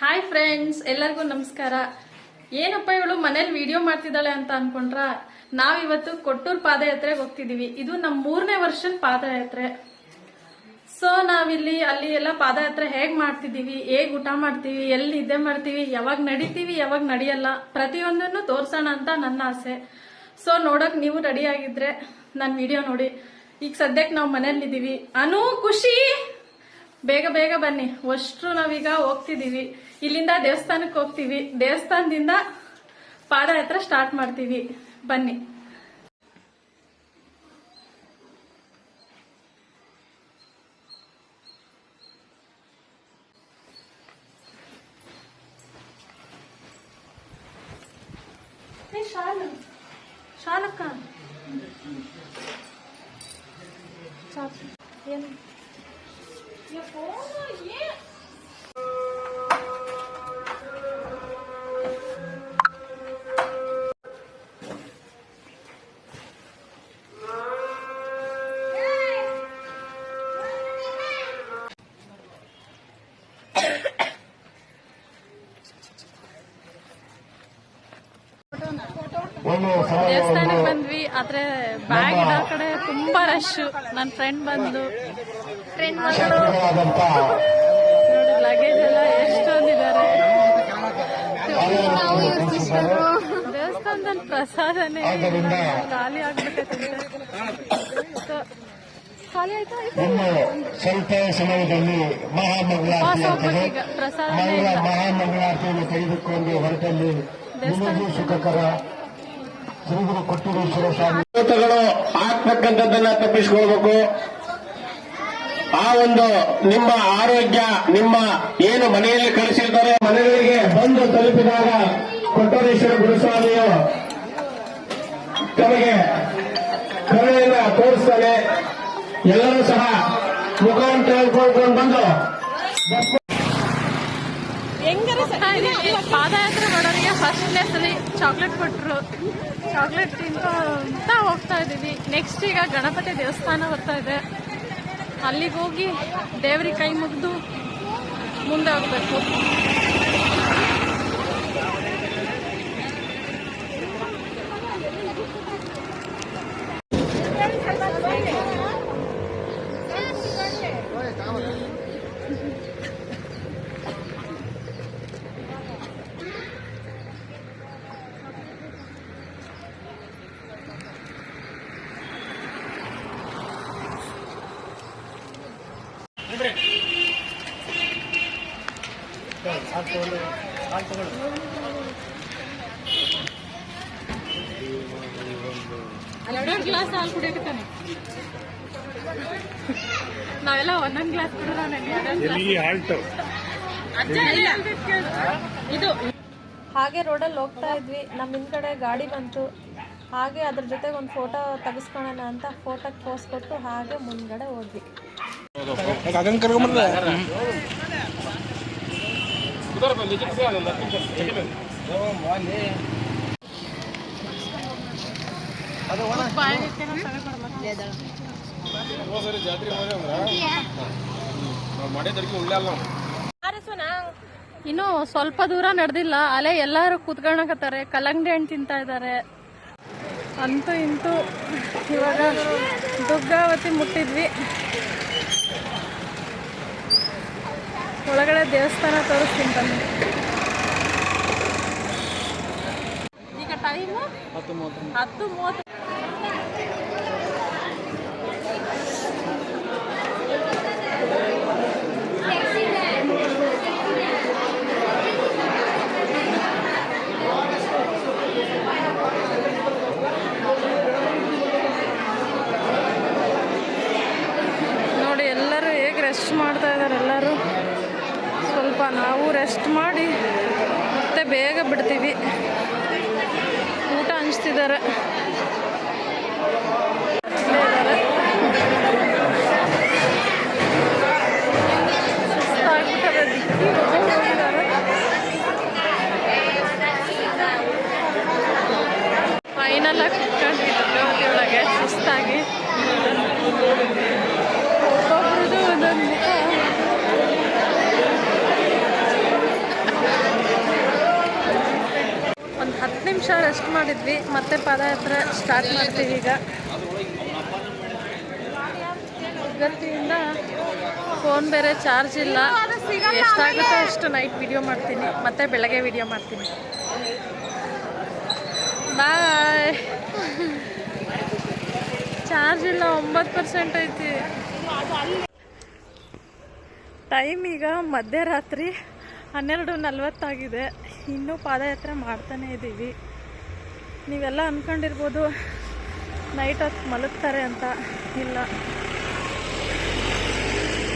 Hi friends ಎಲ್ಲರಿಗೂ ನಮಸ್ಕಾರ. ಏನಪ್ಪ ಇವಳು ಮನೇಲಿ ವಿಡಿಯೋ ಮಾಡ್ತಿದ್ದಾಳೆ ಅಂತ ಅನ್ಕೊಂಡ್ರ? ನಾವಿವತ್ತು ಕೊಟ್ಟೂರ್ ಪಾದಯಾತ್ರೆಗೆ ಹೋಗ್ತಿದೀವಿ. ಇದು ನಮ್ಮ ಮೂರನೇ ವರ್ಷದ ಪಾದಯಾತ್ರೆ. ಸೊ ನಾವಿಲ್ಲಿ ಅಲ್ಲಿ ಎಲ್ಲ ಪಾದಯಾತ್ರೆ ಹೇಗ್ ಮಾಡ್ತಿದೀವಿ, ಹೇಗ್ ಊಟ ಮಾಡ್ತೀವಿ, ಎಲ್ಲಿ ನಿದ್ದೆ ಮಾಡ್ತೀವಿ, ಯಾವಾಗ ನಡಿತೀವಿ, ಯಾವಾಗ ನಡೆಯಲ್ಲ, ಪ್ರತಿಯೊಂದನ್ನು ತೋರ್ಸೋಣ ಅಂತ ನನ್ನ ಆಸೆ. ಸೊ ನೋಡಕ್ ನೀವು ರೆಡಿ ಆಗಿದ್ರೆ ನನ್ನ ವಿಡಿಯೋ ನೋಡಿ. ಈಗ ಸದ್ಯಕ್ಕೆ ನಾವು ಮನೇಲಿದ್ದೀವಿ ಅನು ಖುಷಿ! ಬೇಗ ಬೇಗ ಬನ್ನಿ. ಅಷ್ಟು ನಾವೀಗ ಹೋಗ್ತಿದೀವಿ. ಇಲ್ಲಿಂದ ದೇವಸ್ಥಾನಕ್ಕೆ ಹೋಗ್ತೀವಿ. ದೇವಸ್ಥಾನದಿಂದ ಪಾದಯಾತ್ರೆ ಸ್ಟಾರ್ಟ್ ಮಾಡ್ತೀವಿ. ಬನ್ನಿ. ಏ ಶಾಲು. ಶಾಲಕ್ಕ. ಚಾಕು. ಏನು? ದೇವಸ್ಥಾನಕ್ಕೆ ಬಂದ್ವಿ ಆದ್ರೆ ಬ್ಯಾಗ್ ಇಡೋ ಕಡೆ ತುಂಬಾ ರಶ್ ನನ್ನ ಫ್ರೆಂಡ್ ಬಂದು. ಫ್ರೆಂಡ್ ಮಗಳು. ನೋಡಿ ಲಗೇಜ್ ಎಲ್ಲ ಎಷ್ಟೊಂದಿದ್ದಾರೆ. ದೇವಸ್ಥಾನದಲ್ಲಿ ಪ್ರಸಾದನೇ ಖಾಲಿ ಆಗ್ಬಿಟ್ಟೈತೆ ಖಾಲಿ ಆಯ್ತಾ? ಸ್ವಲ್ಪ ಸಮಯದಲ್ಲಿ ಮಹಾಮಂಗಳಾರತಿ ಇಲ್ಲ ಮಹಾಮಂಗಳಾರತಿಯನ್ನು ತೆಗೆದುಕೊಂಡು ಹೊರಟಲ್ಲಿ ನಿಮಗೂ ಸುಖಕರ ಶ್ರೀಗುರು ಕೊಟ್ಟೂರೇಶ್ವರ ಸ್ವಾಮಿ ದೇವತೆಗಳು ಆಗ್ತಕ್ಕಂಥದ್ದನ್ನ ತಪ್ಪಿಸ್ಕೊಳ್ಬೇಕು. ಆ ಒಂದು ನಿಮ್ಮ ಆರೋಗ್ಯ, ನಿಮ್ಮ ಏನು ಮನೆಯಲ್ಲಿ ಕಳಿಸಿರ್ತಾರೆ, ಮನೆಗಳಿಗೆ ಬಂದು ತಲುಪಿದಾಗ ಕೊಟ್ಟೇಶ್ವರ ಗುರುಸ್ವಾಮಿಯು ತಮಗೆ ಕರುಣೆಯನ್ನ ತೋರಿಸ್ತಾನೆ. ಎಲ್ಲರೂ ಸಹ ಮುಖಾಂತರ ಕೋರ್ಕೊಂಡು ಬಂದು ಚೆನ್ನಾಗಿದೆ. ಪಾದಯಾತ್ರೆ ಮಾಡೋರಿಗೆ ಫಸ್ಟ್ನೇ ಸರಿ ಚಾಕ್ಲೇಟ್ ಕೊಟ್ರು. ಚಾಕ್ಲೇಟ್ ತಿಂತ ಹೋಗ್ತಾ ಇದ್ದೀವಿ. ನೆಕ್ಸ್ಟ್ ಈಗ ಗಣಪತಿ ದೇವಸ್ಥಾನ ಬರ್ತಾ ಇದೆ. ಅಲ್ಲಿಗೆ ಹೋಗಿ ದೇವ್ರಿಗೆ ಕೈ ಮುಗಿದು ಮುಂದೆ ಹೋಗ್ಬೇಕು. ಎರಡೆರಡು ಗ್ಲಾಸ್ ಹಾಲು ಕುಡಿಯಕತ್ತಾನೆ ನಾವೆಲ್ಲ ಒಂದೊಂದು ಗ್ಲಾಸ್ ಕುಡಿದ್ರೆ ಇದು. ಹಾಗೆ ರೋಡಲ್ಲಿ ಹೋಗ್ತಾ ಇದ್ವಿ. ನಮ್ಮ ಹಿಂದ್ಗಡೆ ಗಾಡಿ ಬಂತು. ಹಾಗೆ ಅದ್ರ ಜೊತೆಗೆ ಒಂದು ಫೋಟೋ ತೆಗಿಸ್ಕೊಳ್ಳೋಣ ಅಂತ ಫೋಟೋ ಪೋಸ್ ಕೊಟ್ಟು ಹಾಗೆ ಮುಂದ್ಗಡೆ ಹೋದ್ವಿ. ಇನ್ನು ಸ್ವಲ್ಪ ದೂರ ನಡೆದಿಲ್ಲ. ಅಲ್ಲೇ ಎಲ್ಲರೂ ಕೂತ್ಕೊಳ್ಳಕತ್ತಾರೆ ಕಲ್ಲಂಗಡಿ ಹಣ್ಣು ತಿಂತಾ ಇದ್ದಾರೆ ಅಂತೂ ಇಂತೂ ಇವಾಗ ದುರ್ಗಾವತಿ ಮುಟ್ಟಿದ್ವಿ. ಒಳಗಡೆ ದೇವಸ್ಥಾನ ತೋರಿಸ್ತೀನಿ ಬನ್ನಿ. ಈಗ ಟೈಮು ಹತ್ತು ಮೂವತ್ತು ನೋಡಿ ಎಲ್ಲರೂ ಹೇಗೆ ರೆಸ್ಟ್ ಮಾಡ್ತಾ ಇದ್ದಾರೆ ಎಲ್ಲರೂ. ನಾವು ರೆಸ್ಟ್ ಮಾಡಿ ಮತ್ತೆ ಬೇಗ ಬಿಡ್ತೀವಿ. ಊಟ ಹಂಚ್ತಿದ್ದಾರೆ ದಿಕ್ಕಿ ಹೋಗಿದ್ದಾರೆ. ಫೈನಲ್ ಆಗಿ ಕುತ್ಕೊಂಡ್ವಿ ದುರ್ಗಾವತಿ ಒಳಗೆ ಸುಸ್ತಾಗಿ ಒಬ್ಬೊಬ್ರದ್ದು ಒಂದೊಂದು ಮುಖ ಮಾಡಿದ್ವಿ ಮತ್ತೆ ಪಾದಯಾತ್ರೆ ಸ್ಟಾರ್ಟ್ ಮಾಡ್ತೀವಿ ಈಗ. ಗತಿಯಿಂದ ಫೋನ್ ಬೇರೆ ಚಾರ್ಜ್ ಇಲ್ಲ. ಎಷ್ಟಾಗುತ್ತೋ ಅಷ್ಟು ನೈಟ್ ವಿಡಿಯೋ ಮಾಡ್ತೀನಿ. ಮತ್ತೆ ಬೆಳಗ್ಗೆ ವಿಡಿಯೋ ಮಾಡ್ತೀನಿ. ಬಾಯ್ ಚಾರ್ಜ್ ಇಲ್ಲ, ಒಂಬತ್ತು ಪರ್ಸೆಂಟ್ ಐತಿ. ಟೈಮ್ ಈಗ ಮಧ್ಯರಾತ್ರಿ ಹನ್ನೆರಡು ನಲ್ವತ್ತಾಗಿದೆ. ಇನ್ನೂ ಪಾದಯಾತ್ರೆ ಮಾಡ್ತಾನೆ ಇದ್ದೀವಿ ನೀವೆಲ್ಲ ಅಂದ್ಕೊಂಡಿರ್ಬೋದು ನೈಟ್ ಹೊತ್ತು ಮಲಗ್ತಾರೆ ಅಂತ ಇಲ್ಲ.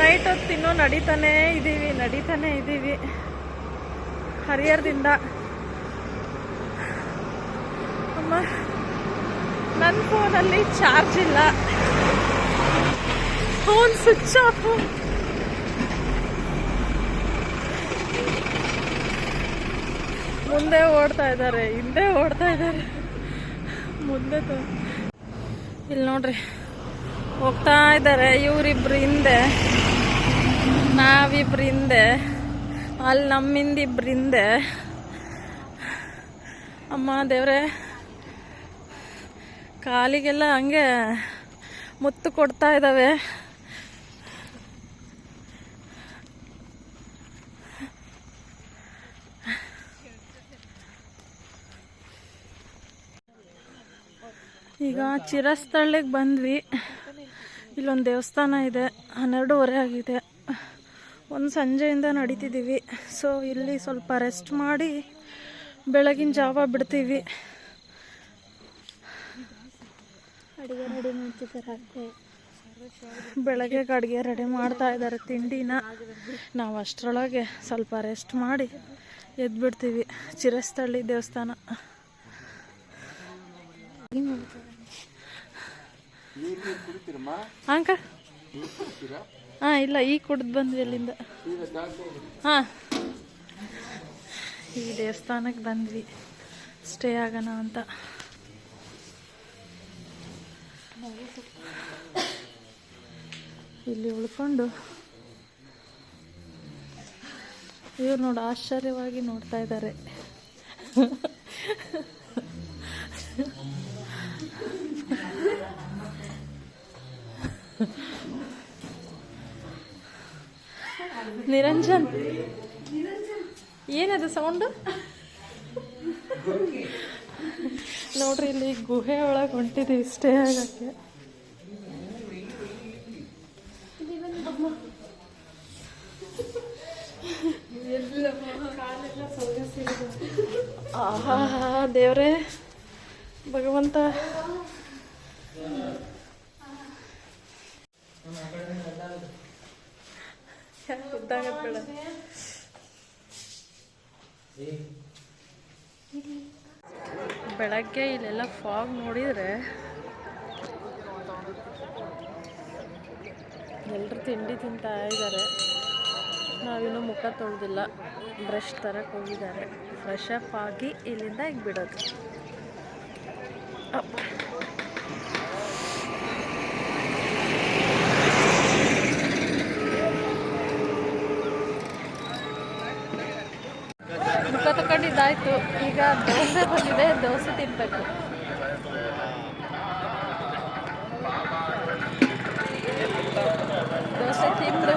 ನೈಟ್ ಹೊತ್ತು ಇನ್ನೂ ನಡೀತಾನೇ ಇದ್ದೀವಿ ನಡೀತಾನೇ ಇದ್ದೀವಿ ಹರಿಹರದಿಂದ. ಅಮ್ಮ ನನ್ನ ಫೋನಲ್ಲಿ ಚಾರ್ಜ್ ಇಲ್ಲ. ಫೋನ್ ಸ್ವಿಚ್ ಆಫು ಮುಂದೆ ಓಡ್ತಾ ಇದ್ದಾರೆ, ಹಿಂದೆ ಓಡ್ತಾ ಇದ್ದಾರೆ. ಮುಂದೆ ತ- ಇಲ್ಲಿ ನೋಡ್ರಿ. ಹೋಗ್ತಾ ಇದ್ದಾರೆ ಇವರಿಬ್ರು ಹಿಂದೆ. ನಾವಿಬ್ರು ಹಿಂದೆ. ಅಲ್ಲಿ ನಮ್ಮಿಂದ ಇಬ್ರು ಹಿಂದೆ. ಅಮ್ಮ ದೇವ್ರೆ. ಕಾಲಿಗೆಲ್ಲ ಹಂಗೆ ಮುತ್ತು ಕೊಡ್ತಾ ಇದ್ದಾವೆ ಈಗ ಚಿರಸ್ಥಳಿಗೆ ಬಂದ್ವಿ. ಇಲ್ಲೊಂದು ದೇವಸ್ಥಾನ ಇದೆ ಹನ್ನೆರಡೂವರೆ ಆಗಿದೆ. ಒಂದು ಸಂಜೆಯಿಂದ ನಡೀತಿದ್ದೀವಿ ಸೊ ಇಲ್ಲಿ ಸ್ವಲ್ಪ ರೆಸ್ಟ್ ಮಾಡಿ ಬೆಳಗಿನ ಜಾವ ಬಿಡ್ತೀವಿ. ಅಡುಗೆ ರೆಡಿ ಮಾಡ್ತಿದ್ದಾರೆ ಬೆಳಗ್ಗೆ ಅಡುಗೆ ರೆಡಿ ಮಾಡ್ತಾ ಇದ್ದಾರೆ ತಿಂಡಿನ. ನಾವು ಅಷ್ಟರೊಳಗೆ ಸ್ವಲ್ಪ ರೆಸ್ಟ್ ಮಾಡಿ ಎದ್ಬಿಡ್ತೀವಿ. ಚಿರಸ್ಥಳ್ಳಿ ದೇವಸ್ಥಾನ. ಅಂಕಲ್ ಹಾಂ ಇಲ್ಲ ಈಗ ಕುಡ್ದು ಬಂದ್ವಿ ಅಲ್ಲಿಂದ. ಹಾಂ. ಈ ದೇವಸ್ಥಾನಕ್ಕೆ ಬಂದ್ವಿ. ಸ್ಟೇ ಆಗೋಣ ಅಂತ. ಇಲ್ಲಿ ಉಳ್ಕೊಂಡು. ಇವ್ರು ನೋಡಿ ಆಶ್ಚರ್ಯವಾಗಿ ನೋಡ್ತಾ ಇದ್ದಾರೆ ನಿರಂಜನ್. ಏನದು ಸೌಂಡು? ನೋಡ್ರಿ ಇಲ್ಲಿ ಗುಹೆ ಒಳಗೆ ಹೊಂಟಿದೆ ಇಷ್ಟೇ ಆಗಕ್ಕೆ. ಆಹಾ ದೇವ್ರೆ ಭಗವಂತ. ಬೆಳಗ್ಗೆ ಇಲ್ಲೆಲ್ಲ ಫಾಗ್ ನೋಡಿದ್ರೆ ಎಲ್ಲರೂ ತಿಂಡಿ ತಿಂತಾ ಇದ್ದಾರೆ ನಾವಿನ್ನೂ ಮುಖ ತೊಳೆದಿಲ್ಲ. ಬ್ರಷ್ ತರಕ್ಕೆ ಹೋಗಿದ್ದಾರೆ. ಫ್ರೆಶ್ ಅಪ್ ಆಗಿ ಇಲ್ಲಿಂದ ಈಗ ಬಿಡೋದು ಅಪ್ಪ. ಮುಖ ತಗೊಂಡಿದ್ದಾಯ್ತು ಈಗ ದೋಸೆ ಬಂದಿದೆ, ದೋಸೆ ತಿನ್ಬೇಕು. ದೋಸೆ ತಿಂದು.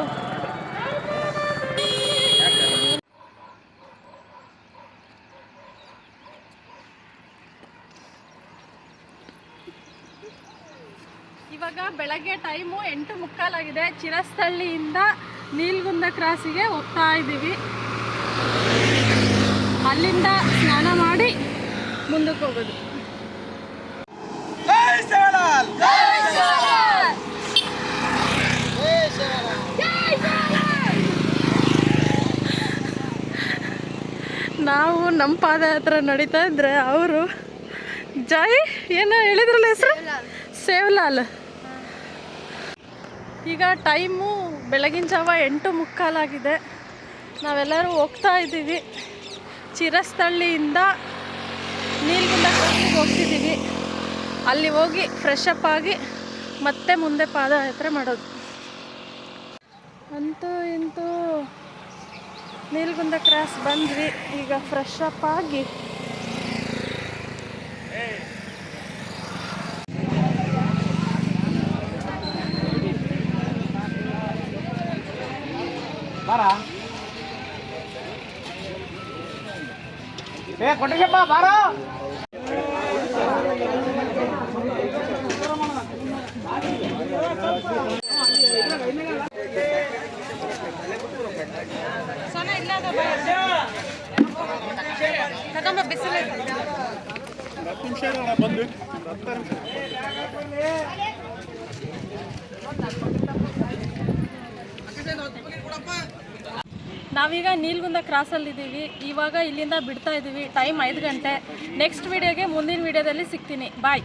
ಇವಾಗ ಬೆಳಗ್ಗೆ ಟೈಮು ಎಂಟು ಮುಕ್ಕಾಲಾಗಿದೆ. ಚಿರಸ್ಥಳ್ಳಿಯಿಂದ ನೀಲ್ಗುಂದ ಕ್ರಾಸಿಗೆ ಹೋಗ್ತಾ ಇದ್ದೀವಿ. ಅಲ್ಲಿಂದ ಸ್ನಾನ ಮಾಡಿ ಮುಂದಕ್ಕೆ ಹೋಗೋದು. ನಾವು ನಮ್ಮ ಪಾದಯಾತ್ರೆ ನಡೀತಾ ಇದ್ರೆ ಅವರು ಜೈ ಏನೋ ಹೇಳಿದ್ರಲ್ಲ ಹೆಸರು? ಸೇವ್ಲಾಲ್. ಈಗ ಟೈಮು ಬೆಳಗಿನ ಜಾವ ಎಂಟು ಮುಕ್ಕಾಲಾಗಿದೆ. ನಾವೆಲ್ಲರೂ ಹೋಗ್ತಾ ಇದ್ದೀವಿ. ಚಿರಸ್ಥಳ್ಳಿಯಿಂದ ನೀಲ್ಗುಂದ ಕ್ರಾಸಿಗೆ ಹೋಗ್ತಿದ್ದೀವಿ. ಅಲ್ಲಿ ಹೋಗಿ ಫ್ರೆಶ್ ಆಗಿ ಮತ್ತೆ ಮುಂದೆ ಪಾದಯಾತ್ರೆ ಮಾಡೋದು. ಅಂತೂ ಇಂತೂ ನೀಲ್ಗುಂದ ಕ್ರಾಸ್ ಬಂದ್ವಿ. ಈಗ ಫ್ರೆಶ್ ಅಪ್ ಆಗಿ ఏ కొట్టచెప్ప బారా ಬಿಸಿಲ ಹತ್ತು ನಿಮಿಷ ಬಂದು ಹತ್ತು ನಿಮಿಷ ನಾವೀಗ ನೀಲ್ಗುಂದ ಕ್ರಾಸಲ್ಲಿದ್ದೀವಿ ಇವಾಗ ಇಲ್ಲಿಂದ ಬಿಡ್ತಾ ಇದ್ದೀವಿ ಟೈಮ್ ಐದು ಗಂಟೆ. ನೆಕ್ಸ್ಟ್ ವಿಡಿಯೋಗೆ ಮುಂದಿನ ವಿಡಿಯೋದಲ್ಲಿ ಸಿಗ್ತೀನಿ. ಬಾಯ್